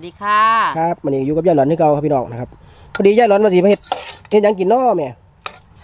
วัสดีค่ะ ครับมันนี้อยู่กับยายหลอนที่เก่าครับพี่น้องนะครับพอดียายหลอนมาสิมาเฮ็ดเฮ็ดหยังกินน้อแม่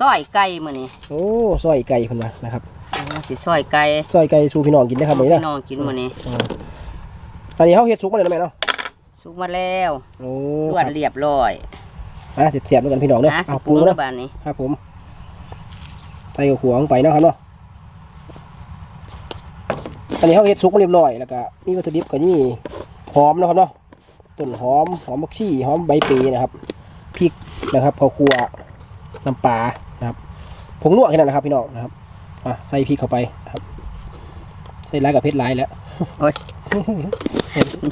ซอยไก่มื้อนี้โอ้ซอยไก่เพิ่นว่านะครับเอาสิซอยไก่ซอยไก่สู่พี่น้องกินได้ครับมื้อนี้พี่นะน้องกินมื้อนี้อืมอันนี้เฮาเฮ็ดสุกมาเลยนะแม่เนาะสุกมาแล้วโอ้ลวดเรียบร้อยอะเสียบๆด้วยกันพี่น้องเด้อนะสิเอาปรุงเนาะแล้วบานนี้ครับผมใส่หัวลงไปเนาะครับเนาะอันนี้เฮาเฮ็ดสุกมาเรียบร้อยแล้วก็มีวัตถุดิบก็นี่หอมเนาะครับเนาะ ต้นหอมหอมบักชี่หอมใบเปยนะครับพริกนะครับข้าวคั่วน้ำปลานะครับผงนัวแค่นั้นนะครับ พี่น้องนะครับอะใส่พริกเข้าไปนะครับ ใส่ร้ายกับเพชรร้ายแล้ว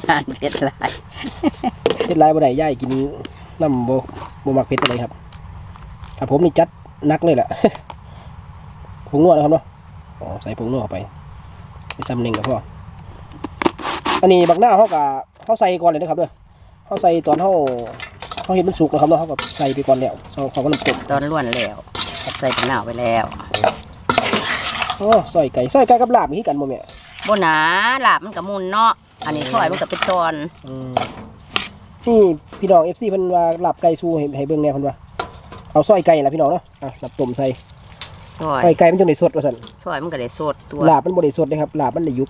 ยานเผ็ดหลายเพชรร้ายบ่ได้ย่ายกินน้ำบ่บ่มักเพชรอะไรครับถ้าผมนี่จัดหนักเลยแหละผงนัวนะครับเนาะอ๋อใส่ผงนัวเข้าไปใส่ซ้ำหนึ่งกับพ่ออันนี้บักหน้าเขากับ เขาใส่ก่อนเลยนะครับเด้อเขาใส่ตอนเขาเขาเห็นมันสุกนะครับเนาะเขาก็ใส่ไปก่อนแล้วเขาเขาก็น้ำกบตอนล้วนแล้วใส่เป็นหนาวไปแล้วโอ้ซอยไก่ซอยไก่กับลาบมีคือกันบ่แม่บ่หนาลาบมันก็มุนเนาะอันนี้ซอยมันก็เป็นตอนนี่พี่น้องเอฟซีเพิ่นว่าลาบไก่สู้ให้ให้เบิ่งแหน่เพิ่นว่าเอาซอยไก่ล่ะพี่น้องเนาะอะนับต้มใส่ซอยซอยไก่มันจังได้สดว่าซั่นซอยมันก็ได้สดตัวลาบมันบ่ได้สดนะครับลาบมันได้ยุบ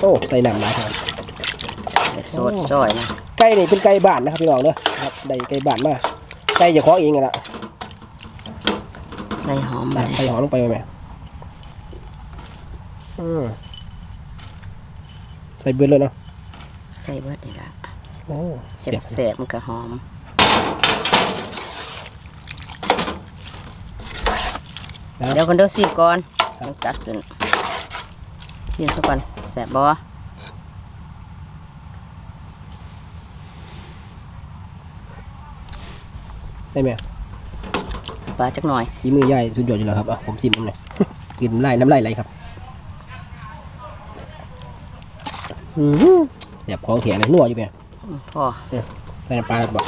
โอ้ใส่น้ำหลายครับได้ สดซอยนะไก่นี่เป็นไก่บ้านนะครับพี่น้องเด้อครับได้ไก่บ้านมาไก่เจ้าของเองนั่นล่ะใส่หอมอะมาใส่หอมลงไปไหมอืมใส่เบิดเลยเนาะใส่เบิดนี่ล่ะโอ้แเสียบซ่บๆมันก็หอมเดี๋ยวคนเดียวสิก่อนต้องตักขึ้นชิมซะก่อนแซ่บบ่ ได้ไหมปลาจักหน่อยฝีมือใหญ่สุดยอดอยู่แล้วครับอะผมซิมหน่อยกินน้ำลายน้ำลายไหลครับอืมเสียบของเถียเลยนัวอยู่ไหมอืมพอใส่น้ำปลาแล้วบอก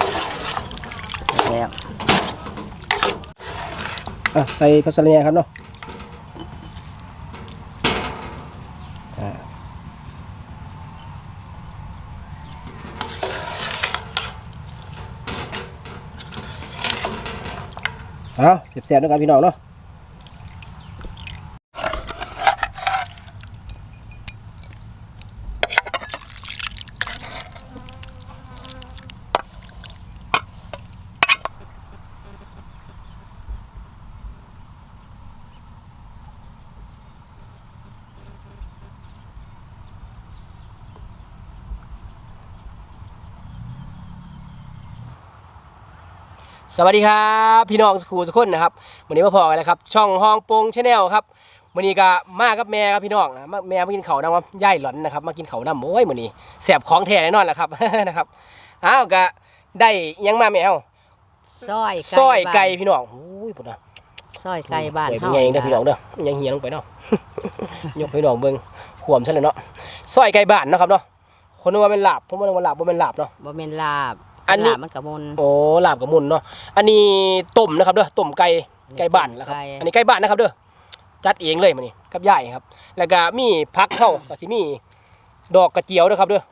แล้วอะใส่พัสดุครับเนาะ เอาเสียบๆด้วยกันพี่น้องเนาะ สวัสดีครับพี่น้องสกูสกคนนะครับวันนี้มาพอกันแล้วครับ ช่องห้องโปงชาแนลครับวันนี้ก็มากับแม่ครับพี่น้องนะมาแม่มากินเขาวนำว่าย่ายหลอนนะครับมากินเขาวนำโอ้ยวันนี้แสบของแท้แน่นอนแหละครับ นะครับอ้าวก็ได้อิหยังมาแมวซอยซอยไก่บ้านพี่น้องโอ้ยพุ่นนะซอยไก่บ้านเฮ้ยเป็เฮานไงเด้อพี่น้องเด้อยังเหียลงไปเนาะยกพี่น้องเบิ่งขวมซะเลยเนาะซอยไก่บ้านเนาะครับเนาะคนนึกว่าเป็นลาบผมว่าว่าลาบบ่เป็นลาบเนาะบ่แม่นลาบ อันนี้ ลาบมันก็มุนโอ้ลาบกับมุนเนาะอันนี้ต้มนะครับเด้อต้มไก่ไก่บ้านนะครับ ไก่ อันนี้ไก่บ้านนะครับเด้อจัดเองเลยมานี่กับยายครับ แล้วก็มีพักเข้า ก็สิมี ดอกกระเจียวนะครับเด้อ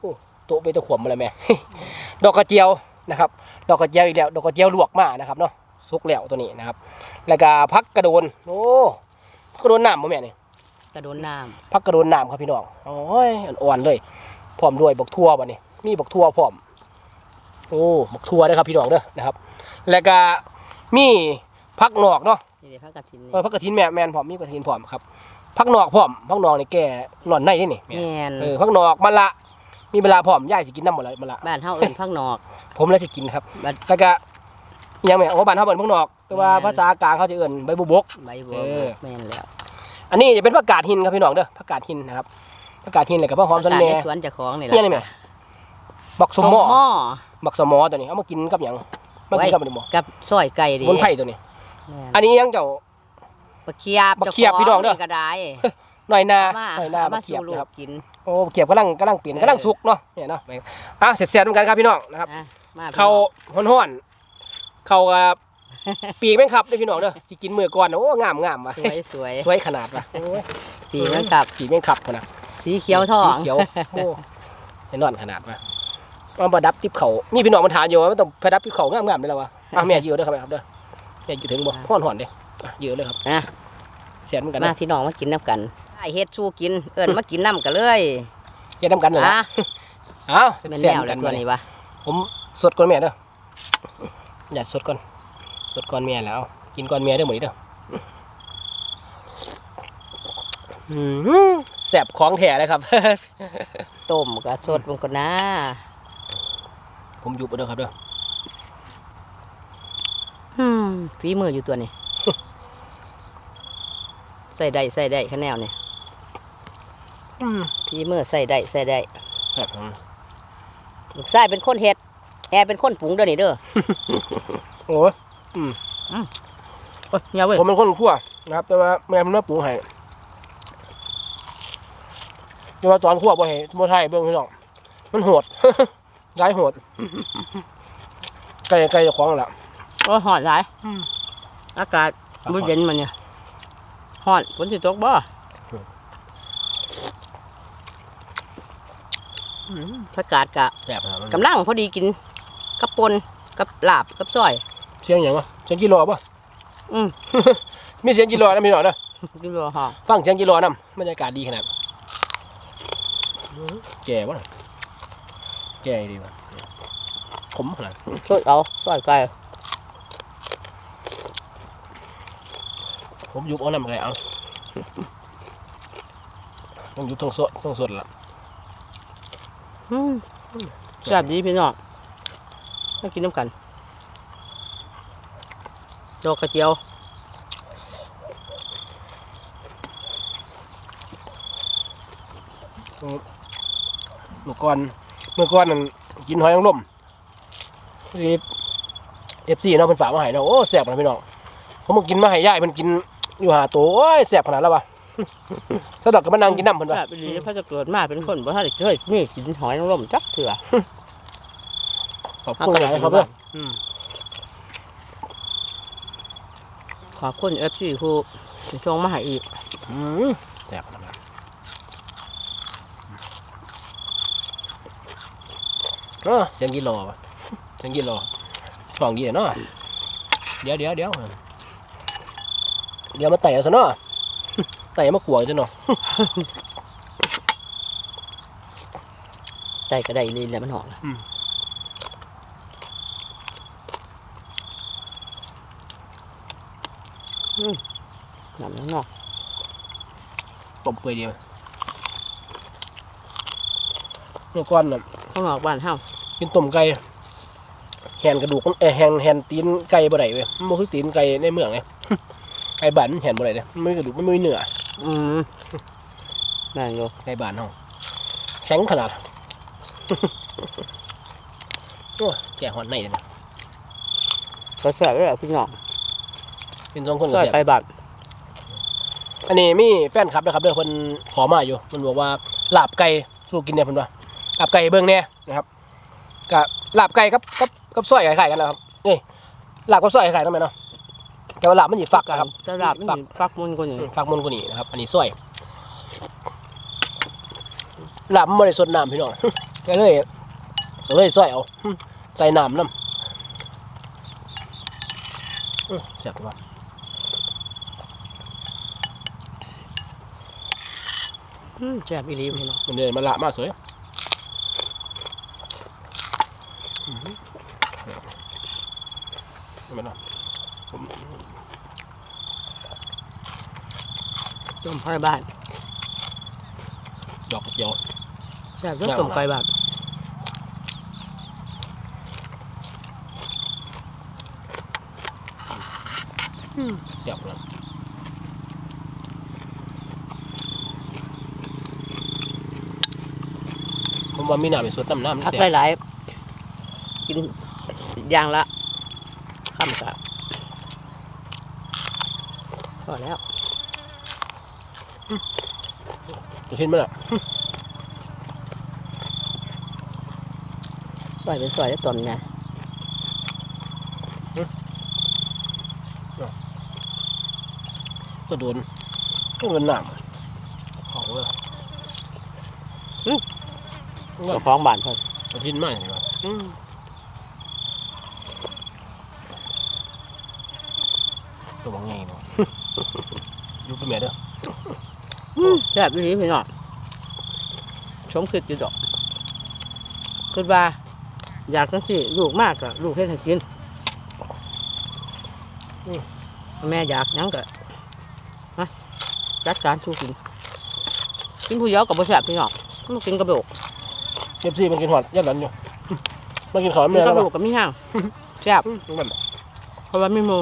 โอ้โตะไปตะขวมมาเลยแม่ ดอกกระเจียวนะครับ ดอกกระเจียวอีกแล้ว ดอกกระเจียวลวกมานะครับเนาะสุกแล้วตัวนี้นะครับ แล้วก็พักกระโดนโอ้พักกระโดนน้ำบ่แม่นี่กระโดนน้ำพักกระโดนน้ำครับพี่น้องโอ้ยอ่อนๆเลยพร้อมด้วยบักทั่วบ่นี่มีบักทั่วพร้อม โอ้บักทั่วเด้อครับพี่น้องเด้อนะครับ แล้วก็มีพักนอกเนาะนี่เดี๋ยวพักกระถินเออพักกระถินแม่แม่นพร้อมมีกระถินพร้อมครับพักนอกพร้อมพักนอกนี่แก่หล่อนในนี่นี่แม่แม่นเออพักนอกมะละ มีเวลาพร้อมย่ายสิกินน้ำหมดเลยมะละบ้านเฮาเอิ้นพักนอก ผมเลยสิกินครับบ้านแล้วก็อิหยังแม่โอ้บ้านเฮาเอิ้นพักนอกแต่ว่าแม่นภาษากลางเขาจะเอิ้นใบบุบก ใบบัวเออ แม่นแล้วอันนี้จะเป็นผักกาดหินครับพี่น้องเด้อผักกาดหินนะครับผักกาดหินเลยกับผักหอมปสัระนกาศแหน่ในสวนเจ้าของนี่เนี่ยนี่แม่ บักสมหมอหม้อ บักสมอตัวนี้เอามากินกับหยังมากินกับอะไรหมอกับซอยไก่ดิสมุนไพรตัวนี้ แม่นอันนี้ยังเจ้า บักเขียบบักเขียบพี่น้องเด้อก็ได้หน่อยนามาหน่อยนาเอาบัมากเขียบสู่ลูนะกครับกิน โอ้บักเขียบกำลังกำลังเปลี่ยนเออ กำลังสุกเนาะเนี่ยเนาะอะเสียบเสียบเหมือนกันครับพี่น้องนะครับ อะมาพี่เขาน้องห้อนๆเขากับ ปีกแม่งครับเด้อพี่น้องเด้อที่กินมือก่อนโอ้งามงามว่ะสวยสวยสวยขนาดว่ะโอ้ยสีมันกับ ปีกแม่งขับพุ่นนะสีเขียวทอง สีเขียวโอ้ให้นอนขนาดว่า มาประดับทิพเขามีพี่น้องมันถามอยู่ว่ามันต้องประดับทิพเขางามๆเลยแล้ววะอะแม่ยืดเด้อครับแม่ครับเด้อแม่ยืดถึงบ่ห่อนห่อนๆเด้อะยืดเลยครับอะเสียนเหมือนกันมานะพี่น้องมากินน้ำกันไอเฮ็ดสู้กินเอิญมากินน้ำกันเลยเฮ็ดน้ำกันเลยนะอะเอ้าวเป็นเสีแนยนวกัแล้นวไปตัวนี้วะผมสดก่อนแม่เด้ออย่าสดก่อนสดก่อนแม่แล้วกินก่อนแม่เด้อหมดนี้เด้ออืมแสบของแท้เลยครับ ต้มกับสดมันก็นะ ผมอยู่ไปเด้อครับเด้ออืมฝีมืออยู่ตัวนี้ ใส่ได้ใส่ได้ข้าแนวนี่อืมฝีมือใส่ได้ใส่ได้แสบครับลูกชายเป็นคนเฮ็ด แอร์เป็นคนปรุงเด้อนี่เด้อ โอ้ยโอ้ยเงาเว้ยผมเป็นคนคั่วนะครับ แต่ว่าแม่ผมน่าปรุงให้แต่ว่าตอนคั่วบ่ให้บ่ไทยเบิ่งพี่น้องมันโหด ร้ายโหด ไก่ไก่เจ้าของนั่นล่ะโอ้ยหอนหลายอืม อากาศบ่เย็นมันเนี่ยหอนฝนสิตกบ่ผักกาดกะแสบครับกำลังพอดีกินกับปนกับลาบกับซอย เสียงหยังวะเสียงกิโลป่ะอืม มีเสียงกิโลนะพี่น้องนะกินบ่ฮะฟังเสียงกิโลนำบรรยากาศดีขนาดแก่วะน่ะ แก่ดีวะขมขนาดช่วยเอาซอยไก่ผมยุบเอาน้ำอะไรเอาต้องยุบต้องสดต้องสดละอืมแซ่บดีพี่น้องมากินน้ำกันโจกกระเจียวเมื่อก่อน เมื่อก่อนนั่นกินหอยนางรมรีเอฟซีเนาะเป็นฝากมาให้เนาะโอ้แสบนะพี่น้องผมมากินมาให้ย่ายมันกินอยู่หาตัวโอ้ยแสบขนาดแล้ววะสะดอกกับมันนั่งกินน้ำเพิ่นวะแซ่บดีพระจะเกิดมาเป็นคนบ่ทันได้เคยนี่กินหอยนางรมจักเถื่อขอบคุณหลายครับเพื่อนอืมขอบคุณเอฟซีผู้ชงมาให้อีกอืมแสบขนาดนั้น เออเสียงกิโลวะเสียงกิโลสองเดียวเนาะเดี๋ยวเดี๋ยวเดี๋ยวเดี๋ยวมาไต่เอาซะเนาะไต่มาขวดซะเนาะได้ก็ได้ลีนแล้วมันหอมอืมอืมน้ำนอกต้มเปื่อยเดียวเมื่อก่อนน่ะข้างนอกบ้านเฮา กินต้มไก่แหนกระดูกมันเอยแหนแหนตีนไก่บ่ได้เว้ยมันบ่คือตีนไก่ในเมืองเลยไก่บ้านมันแหนบ่ได้เด้มันไม่มีกระดูกมันไม่มีเนื้ออืมแม่นอยู่ไก่บ้านเฮาแข็งขนาดโอ้ยแก่หอนในเลยนะก็แซ่บเลยอะพี่น้องเป็นสองคนซก็อยแซ่บไก่บัดอันนี้มีแฟนคลับนะครับเด้อเพิ่นขอมาอยู่มันบอกว่าลาบไก่สู้กินเนี่ยเพิ่นว่าลาบไก่เบิ่งแน่นะครับ กับลาบไก่กับกับกับซอยคล้ายๆกันนะครับเอ้ยลาบกับซอยคล้ายๆกันไหมเนาะแต่ว่าลาบมันสิฟักอะครับจะลาบมันสิฟักมันกว่านี้อืมฟักมันกว่านี้นะครับ อันนี้ซอยลาบมันบ่ได้สดน้ำพี่น้องก็เลยก็เลยซอยเอาใส่น้ำน้ำอื้อแซ่บว่ะอืมแซ่บอีหลีพี่น้องมันเดินมาละมาสวยอื้อหือเอามาเนาะผม ต้มไก่บ้านดอกกระเจียวแซ่บต้องต้มไก่บ้านแซ่บเลยผมว่ามีน้ำเป็นสดน้ำน้ำพักแซ่บหลายๆกินอย่างละคำกะพอแล้ว ชิ้นมันอะซอยเป็นซอยได้ต้นไงก็โดนก็โดนน้ำของเลยว่าเจ้าของบ้านเพิ่นประทินมากเลยว่ะอืมตัวบางไงเนาะอยู่เป็นแม่เด้อ อืมแซ่บอีหลีพี่น้องชมคิดอยู่ดอกคิดว่า อยากจังสิลูกมากก็ลูกเฮ็ดให้กินอืมแม่อยากหยังก็ฮะจัดการสู้กิน กินผู้เดียวกับบ่แซ่บพี่น้องมันกินกระโดกเจ็บซี่มันกินหอดยัดหลันอยู่มันกินขอกิไม่นได้กแล้วระโดวะกกับมีห้างแซ่บอืมมันเพราะว่าไม่โม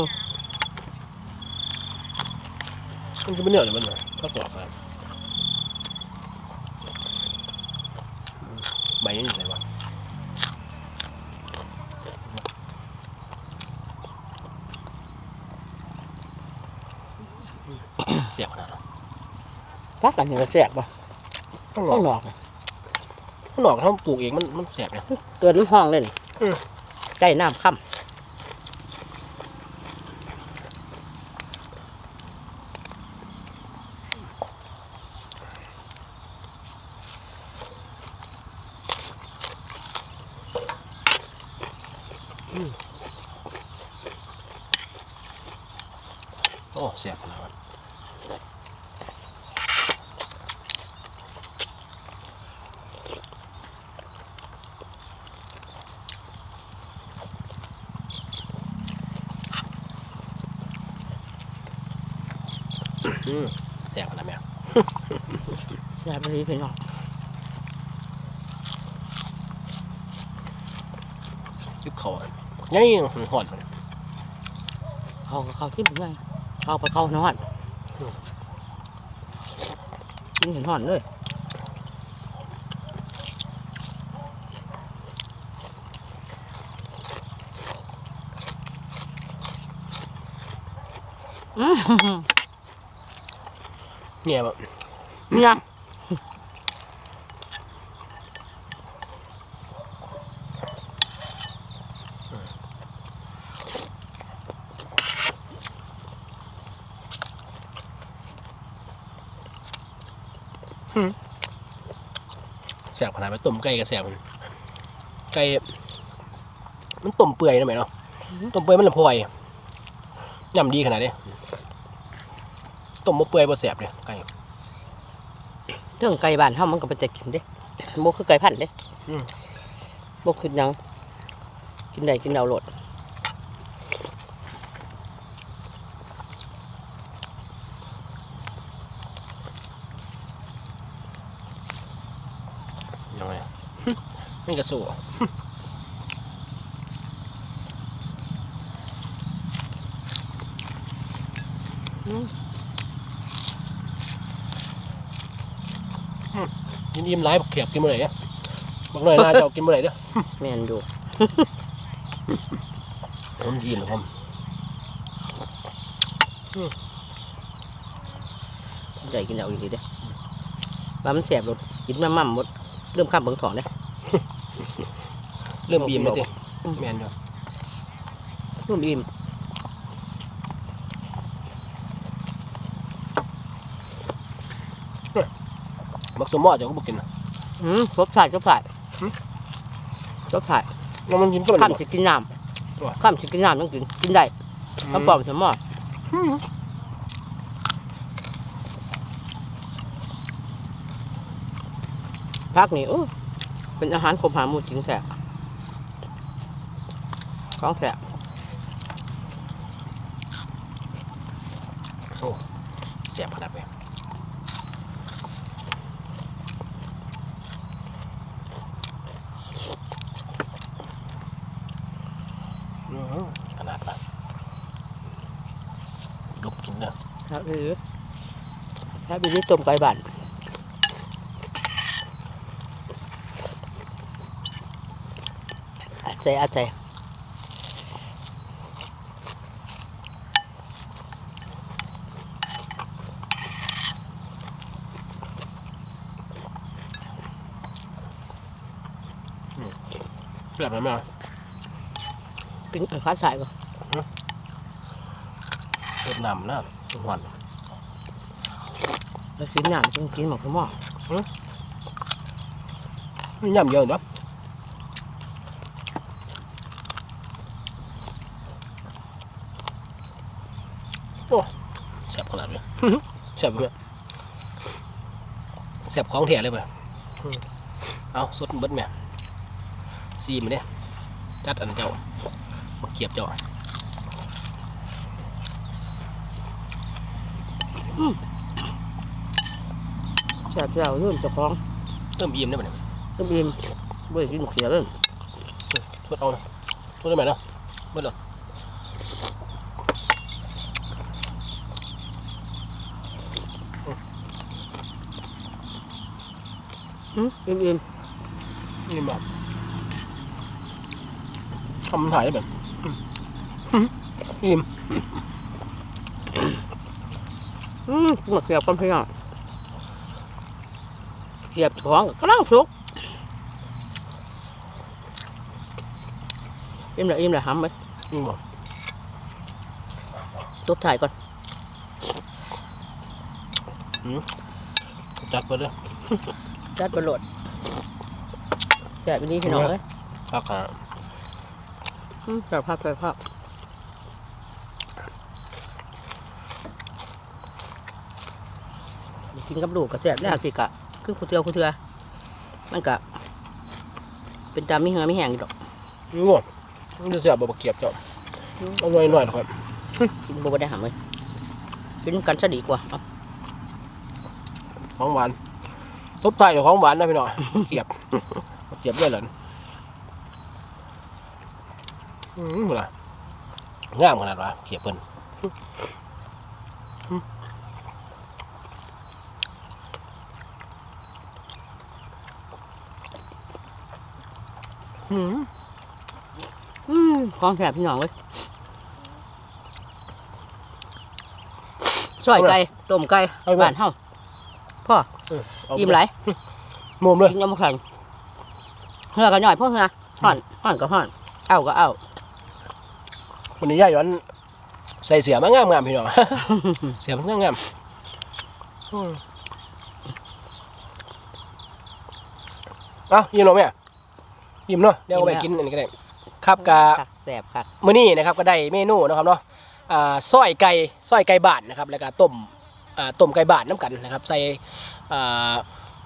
มันจะไม่เหนื่อยเลยมันเลยก็กรอบมาใบยังอยู่ไหนวะ เสียบขนาดนั้นพักกันยังก็แซ่บป่ะข้างนอข้ากงนอกน่ะข้างนอกถ้าปลูกเองมันมันเสียบเนี่ยเกินน้ำห้องเลยนี่อืมใกล้น้ำค่โอ้เสียบขนาดนั้น อืมเสียบขนาดแม่ำแซ่บไปพี่น้องยิบเขาง่ายหอดเลยเขาก็เขาที่เป็นไงเขาไปเขานอนกินเห็นหอนเลยอืม เนี่ยแบบเนี่ยแสบขนาดไปต้มไก่กับแสบมันไก่มันต้มเปื่อยนะไหมเนาะต้มเปื่อยมันละพอยย่ำดีขนาดนี้ ต้มมะเปื่อยบ่แสบเลยไก่เรื่องไก่บ้านเฮามันก็เป็นแต่กินเด้บ่คือไก่พันธุ์เด้อืมบ่คือหยังกินได้กินเอาโลดยังไงไม่กระ สู้ยินยิ้มร้ายบักเขียบกินเมื่อไหร่เนี่ยบักหน่อยนาเจ้ากินเมื่อไหร่เด้อแม่นอยู่ผมยินผมได้กินเอาอีกทีเด้ว่ามันแซ่บโลดกินมาม่ำหมดเริ่มข้ามเบิ่งถอนเด้เริ่มบีมแล้วสิอืมแมนอยู่เริ่มอิ่ม บัก สมมอเจ้าก็บอกกินนะอืมครบถ่ายครบถ่ายหืมครบถ่ายแล้วมันกินก็ข้ามมันสิกินน้ว่ะำข้ามสิกินน้ำต้องกินกินได้ข้าวปลอมสมอพักนี่โอ้เป็นอาหารคมหาหมูจริงแท้ของแท้เสียบขนาดไหนอื้อหือขนาดนั้น ลุกกินเนอะครับหรือถ้าบินี่ต้มไก่บ้านอาใจอาใจแบบนั้นไหมวะเป็นข้าวสายก่อ นเวียดนามนะทุกวันแล้วกินน้ำจึงกินหมกสมอมย่ำเยอะเนาะโอ้แซ่บขนาดนี้แซ่บเพื่อแซ่บของแท้เลยเพื่อเอาสดเบิดแม่ซีมันเนี่ยจัดอันเจ้ามาเกียบเจ้า แซ่บเจ้าเริ่มเจะคล้าของเริ่มอิ่มได้ไหมเนี่ยก็บีมบ่ได้กินเขียวเลยทดเอานะทดได้ไหมเนาะเบิดเลยอืมบีมบีมนี่แบบทำถ่ายได้แบบอิ่ม อืมมาเขียวกันพี่น้องเขียบเจ้าของกำลังสุกอิ่มเลยอิ่มเลยหำไปอิ่มแบบตบถ่ายก่อนจัดไปเลยจัดบรรลดแซ่บอีนี้พี่น้องเลยพักหาอืมแซ่บภาพแซ่บภาพ กินกับลูกก็แซ่บแล้วสิกะ คือคูเทือคูเทือมันกะ เป็นตามมีเหือมีแห้งอยู่ดอกง่วงมันจะเสียบบบเกียบเจ้าเอาหน่อยหน่อยนะครับกินบ่ได้หำเลยกินกันซะดีกว่าเอาของหวานทบไทายเดี๋ยวของหวานนะพี่น้องเกียบเกียบด้วยเหรออืมเหรองามขนาดวะเกียบเพิ่น อืมอืมของแซ่บพี่น้องเลยซอยไก่ต้มไก่บ้านเฮาพ่ออิ่มไหลายมุมเลยกินยำแข็งเหือก็หน่อยพ่อเหือห่อนห่อนก็ห่อน เอาก็เอาวันนี้ย่าย้อนใส่เสียมางามงามๆพี่น้อง เสียมันงามงามๆอืมเอายิ้มเนาะแม่ ยิ้มเนาะเดี๋ยวเอาไปกินอันนี้ก็ได้ครับกะคักแซ่บคักมื้อนี้นะครับก็ได้เมนูนะครับเนาะอ่าซอยไก่ซอยไก่บาทนะครับ แล้วก็ต้มอ่าต้มไก่บาทน้ำกันนะครับ ใส่อ่า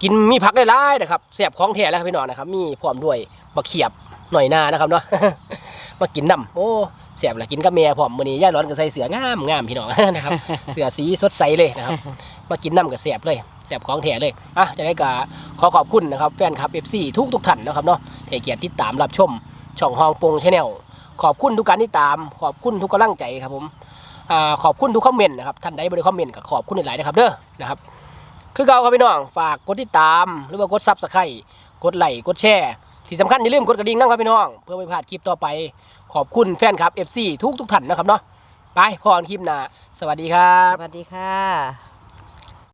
กินมีผักได้หลายๆนะครับแซ่บของแท้แล้วครับพี่น้องนะครับ มีพร้อมด้วยบะเขียบหน่อยหนานะครับเนาะมากินน้ำโอ้แซ่บละกินกับแม่พร้อมมื้อนี้ย่าร้อนก็ใส่เสื้องามงามพี่น้องนะครับ เสื้อสีสดใสเลยนะครับ มากินน้ำกับแซ่บเลยแซ่บของแท้เลยอะจะได้ก็ขอขอบคุณนะครับแฟนคลับ FC ทุกทุกๆท่านนะครับเนาะที่ ให้เกียรติติดตามรับชม ช่องฮองปงชาแนลขอบคุณทุกการที่ตาม ขอบคุณทุกกำลังใจครับผมอ่าขอบคุณทุกคอมเมนต์นะครับท่านใดบริคอมเมนต์ก็ขอบคุณหลายๆนะครับเด้อนะครับคือเก่าครับพี่น้องฝากกดติดตาม หรือว่ากดซับสไครต์กดไลค์กดแชร์ที่สำคัญอย่าลืมกดกระดิ่งนะครับพี่น้อง เพื่อไม่พลาดคลิปต่อไป ขอบคุณแฟนคลับ FC ทุกทุกท่านนะครับเนาะไปพอนคลิปหน้าสวัสดีครับ สวัสดีค่ะ